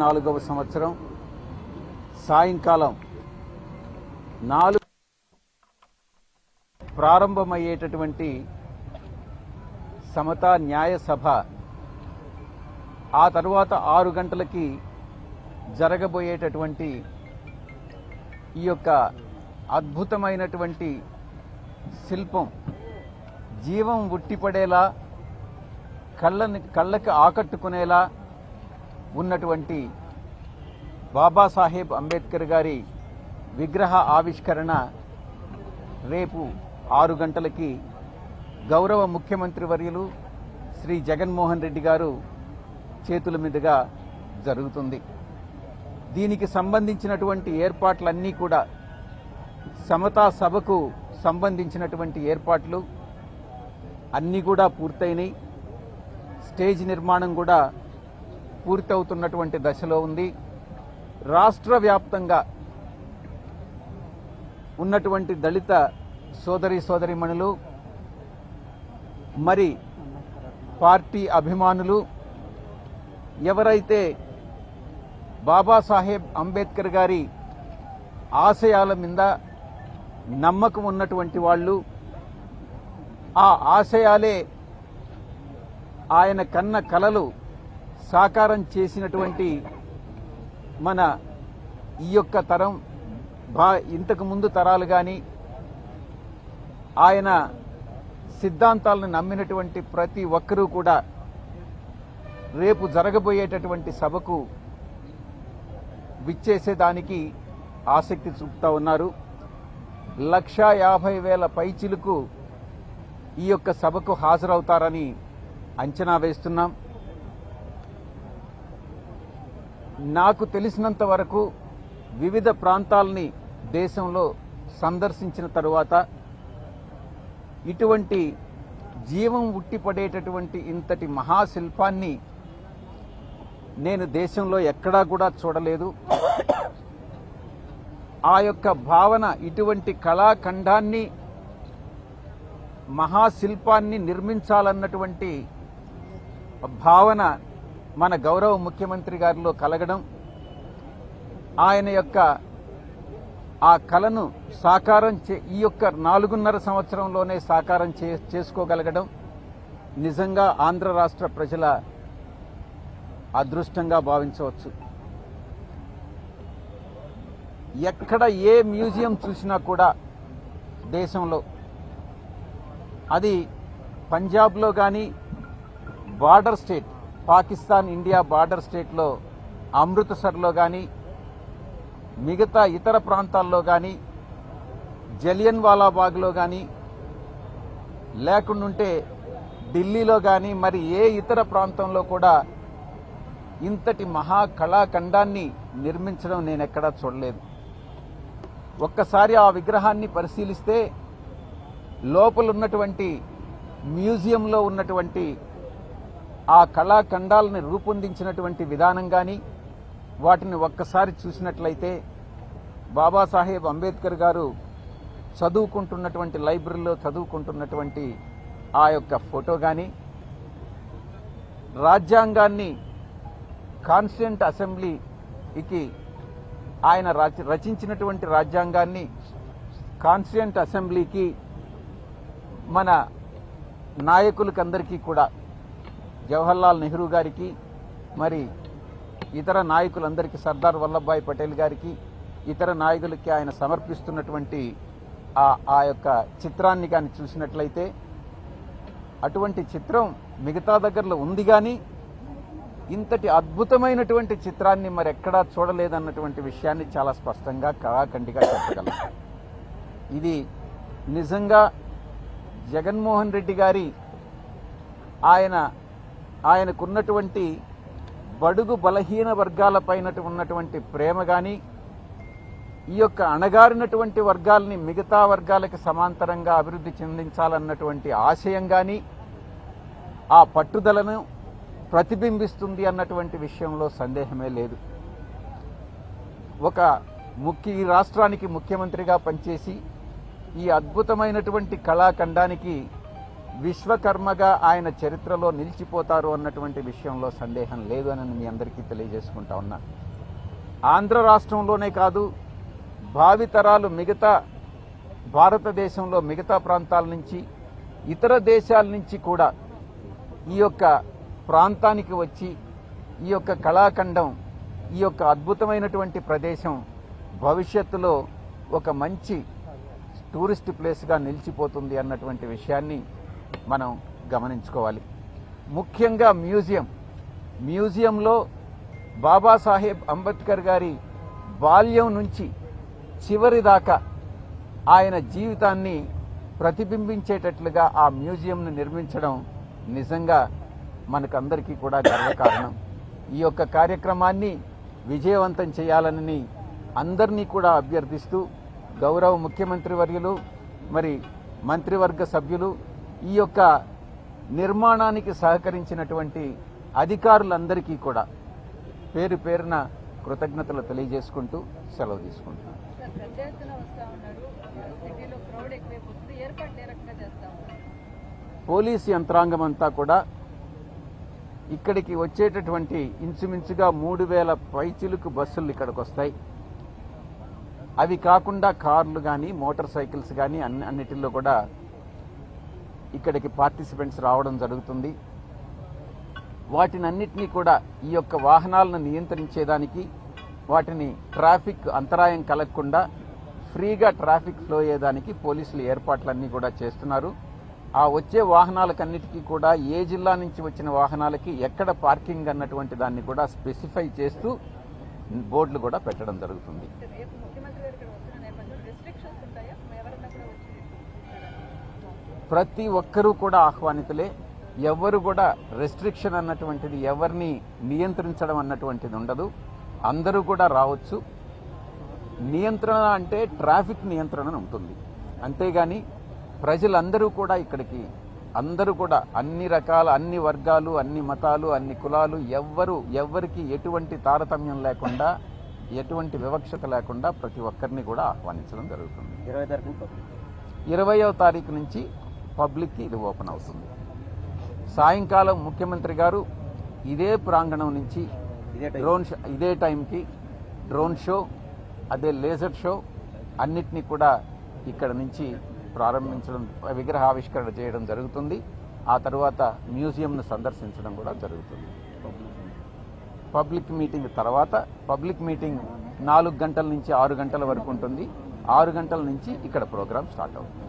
నాలుగవ సంవత్సరం సాయంకాలం నాలుగు ప్రారంభమయ్యేటటువంటి సమతా న్యాయ సభ ఆ తరువాత ఆరు గంటలకి జరగబోయేటటువంటి ఈ యొక్క అద్భుతమైనటువంటి శిల్పం జీవం ఉట్టిపడేలా కళ్ళని కళ్ళకి ఆకట్టుకునేలా ఉన్నటువంటి బాబాసాహెబ్ అంబేద్కర్ గారి విగ్రహ ఆవిష్కరణ రేపు ఆరు గంటలకి గౌరవ ముఖ్యమంత్రి వర్యులు శ్రీ జగన్మోహన్ రెడ్డి గారు చేతుల మీదుగా జరుగుతుంది. దీనికి సంబంధించినటువంటి ఏర్పాట్లన్నీ కూడా సమతా సభకు సంబంధించినటువంటి ఏర్పాట్లు అన్నీ కూడా పూర్తయినాయి. స్టేజ్ నిర్మాణం కూడా పూర్తవుతున్నటువంటి దశలో ఉంది. రాష్ట్ర వ్యాప్తంగా ఉన్నటువంటి దళిత సోదరి సోదరిమణులు మరి పార్టీ అభిమానులు ఎవరైతే బాబాసాహెబ్ అంబేద్కర్ గారి ఆశయాల మీద నమ్మకం ఉన్నటువంటి వాళ్ళు ఆ ఆశయాలే ఆయన కన్న కలలు సాకారం చేసినటువంటి మన ఈ యొక్క తరం బా ఇంతకు ముందు తరాలు కానీ ఆయన సిద్ధాంతాలను నమ్మినటువంటి ప్రతి ఒక్కరూ కూడా రేపు జరగబోయేటటువంటి సభకు విచ్చేసేదానికి ఆసక్తి చూపుతా ఉన్నారు. లక్షా యాభై వేల పైచిలకు ఈ యొక్క సభకు హాజరవుతారని అంచనా వేస్తున్నాం. నాకు తెలిసినంత వరకు వివిధ ప్రాంతాలని దేశంలో సందర్శించిన తరువాత ఇటువంటి జీవం ఉట్టిపడేటటువంటి ఇంతటి మహాశిల్పాన్ని నేను దేశంలో ఎక్కడా కూడా చూడలేదు. ఆ యొక్క భావన ఇటువంటి కళాఖండాన్ని మహాశిల్పాన్ని నిర్మించాలన్నటువంటి భావన మన గౌరవ ముఖ్యమంత్రి గారిలో కలగడం ఆయన యొక్క ఆ కళను సాకారం చే ఈ యొక్క నాలుగున్నర సంవత్సరంలోనే సాకారం చే చేసుకోగలగడం నిజంగా ఆంధ్ర రాష్ట్ర ప్రజల అదృష్టంగా భావించవచ్చు. ఎక్కడ ఏ మ్యూజియం చూసినా కూడా దేశంలో అది పంజాబ్లో కానీ border state Pakistan India border స్టేట్లో అమృత్సర్లో కానీ మిగతా ఇతర ప్రాంతాల్లో కానీ జలియన్ వాలాబాగ్లో కానీ లేకుండుంటే ఢిల్లీలో కానీ మరి ఏ ఇతర ప్రాంతంలో కూడా ఇంతటి మహా కళాఖండాన్ని నిర్మించడం నేను ఎక్కడా చూడలేదు. ఒక్కసారి ఆ విగ్రహాన్ని పరిశీలిస్తే లోపల ఉన్నటువంటి మ్యూజియంలో ఉన్నటువంటి ఆ కళాఖండాలను రూపొందించినటువంటి విధానం కానీ వాటిని ఒక్కసారి చూసినట్లయితే బాబాసాహెబ్ అంబేద్కర్ గారు చదువుకుంటున్నటువంటి లైబ్రరీలో చదువుకుంటున్నటువంటి ఆ యొక్క ఫోటో కానీ రాజ్యాంగాన్ని కాన్స్టిట్యూంట్ అసెంబ్లీకి ఆయన రచించినటువంటి రాజ్యాంగాన్ని కాన్స్టిట్యూంట్ అసెంబ్లీకి మన నాయకులకందరికీ కూడా జవహర్లాల్ నెహ్రూ గారికి మరి ఇతర నాయకులందరికీ సర్దార్ వల్లభాయ్ పటేల్ గారికి ఇతర నాయకులకి ఆయన సమర్పిస్తున్నటువంటి ఆ ఆ యొక్క చిత్రాన్ని కానీ చూసినట్లయితే అటువంటి చిత్రం మిగతా దగ్గరలో ఉంది కానీ ఇంతటి అద్భుతమైనటువంటి చిత్రాన్ని మరి ఎక్కడా చూడలేదన్నటువంటి విషయాన్ని చాలా స్పష్టంగా కళాఖండిగా చెప్పగలం. ఇది నిజంగా జగన్మోహన్ రెడ్డి గారి ఆయన ఆయనకున్నటువంటి బడుగు బలహీన వర్గాలపైన ఉన్నటువంటి ప్రేమ కానీ ఈ యొక్క అణగారినటువంటి వర్గాల్ని మిగతా వర్గాలకి సమాంతరంగా అభివృద్ధి చెందించాలన్నటువంటి ఆశయం కానీ ఆ పట్టుదలను ప్రతిబింబిస్తుంది అన్నటువంటి విషయంలో సందేహమే లేదు. ఒక ముఖ్య ఈ రాష్ట్రానికి ముఖ్యమంత్రిగా పనిచేసి ఈ అద్భుతమైనటువంటి కళాఖండానికి విశ్వకర్మగా ఆయన చరిత్రలో నిలిచిపోతారు అన్నటువంటి విషయంలో సందేహం లేదు అని మీ అందరికీ తెలియజేసుకుంటా ఉన్నా. ఆంధ్ర రాష్ట్రంలోనే కాదు భావితరాలు మిగతా భారతదేశంలో మిగతా ప్రాంతాల నుంచి ఇతర దేశాల నుంచి కూడా ఈ యొక్క ప్రాంతానికి వచ్చి ఈ యొక్క కళాఖండం ఈ యొక్క అద్భుతమైనటువంటి ప్రదేశం భవిష్యత్తులో ఒక మంచి టూరిస్ట్ ప్లేస్గా నిలిచిపోతుంది అన్నటువంటి విషయాన్ని మనం గమనించుకోవాలి. ముఖ్యంగా మ్యూజియం. మ్యూజియంలో బాబాసాహెబ్ అంబేద్కర్ గారి బాల్యం నుంచి చివరి దాకా ఆయన జీవితాన్ని ప్రతిబింబించేటట్లుగా ఆ మ్యూజియంను నిర్మించడం నిజంగా మనకందరికీ కూడా గర్వకారణం. ఈ యొక్క కార్యక్రమాన్ని విజయవంతం చేయాలని అందరినీ కూడా అభ్యర్థిస్తూ గౌరవ ముఖ్యమంత్రి వర్యులు మరి మంత్రివర్గ సభ్యులు ఈ యొక్క నిర్మాణానికి సహకరించినటువంటి అధికారులందరికీ కూడా పేరు పేరున కృతజ్ఞతలు తెలియజేసుకుంటూ సెలవు తీసుకుంటున్నాను. పోలీస్ యంత్రాంగం అంతా కూడా ఇక్కడికి వచ్చేటటువంటి ఇంచుమించుగా మూడు వేల పైచిలుకు బస్సులు ఇక్కడికి వస్తాయి అవి కాకుండా కార్లు కానీ మోటార్ సైకిల్స్ కానీ అన్ని అన్నిటిల్లో కూడా ఇక్కడికి పార్టిసిపెంట్స్ రావడం జరుగుతుంది. వాటినన్నిటినీ కూడా ఈ యొక్క వాహనాలను నియంత్రించేదానికి వాటిని ట్రాఫిక్ అంతరాయం కలగకుండా ఫ్రీగా ట్రాఫిక్ ఫ్లో అయ్యేదానికి పోలీసులు ఏర్పాట్లన్నీ కూడా చేస్తున్నారు. ఆ వచ్చే వాహనాలకన్నిటికీ కూడా ఏ జిల్లా నుంచి వచ్చిన వాహనాలకి ఎక్కడ పార్కింగ్ అన్నటువంటి దాన్ని కూడా స్పెసిఫై చేస్తూ బోర్డులు కూడా పెట్టడం జరుగుతుంది అంటే రేపు ముఖ్యమంత్రి గారు ఇక్కడ వస్తున్న నేపథ్యంలో రెస్ట్రిక్షన్స్ ఉంటాయా ఎవరన్నా కూడా వచ్చి చూస్తారా? ప్రతి ఒక్కరూ కూడా ఆహ్వానితులే. ఎవరు కూడా రెస్ట్రిక్షన్ అన్నటువంటిది ఎవరిని నియంత్రించడం అన్నటువంటిది ఉండదు. అందరూ కూడా రావచ్చు. నియంత్రణ అంటే ట్రాఫిక్ నియంత్రణ ఉంటుంది. అంతేగాని ప్రజలందరూ కూడా ఇక్కడికి అందరూ కూడా అన్ని రకాల అన్ని వర్గాలు అన్ని మతాలు అన్ని కులాలు ఎవ్వరు ఎవ్వరికి ఎటువంటి తారతమ్యం లేకుండా ఎటువంటి వివక్షత లేకుండా ప్రతి ఒక్కరిని కూడా ఆహ్వానించడం జరుగుతుంది. ఇరవై తారీఖు ఇరవయవ తారీఖు నుంచి పబ్లిక్కి ఇది ఓపెన్ అవుతుంది. సాయంకాలం ముఖ్యమంత్రి గారు ఇదే ప్రాంగణం నుంచి డ్రోన్ షో ఇదే టైంకి డ్రోన్ షో అదే లేజర్ షో అన్నిటినీ కూడా ఇక్కడ నుంచి ప్రారంభించడం విగ్రహావిష్కరణ చేయడం జరుగుతుంది. ఆ తర్వాత మ్యూజియంను సందర్శించడం కూడా జరుగుతుంది. పబ్లిక్ మీటింగ్ తర్వాత పబ్లిక్ మీటింగ్ నాలుగు గంటల నుంచి ఆరు గంటల వరకు ఉంటుంది. ఆరు గంటల నుంచి ఇక్కడ ప్రోగ్రామ్ స్టార్ట్ అవుతుంది.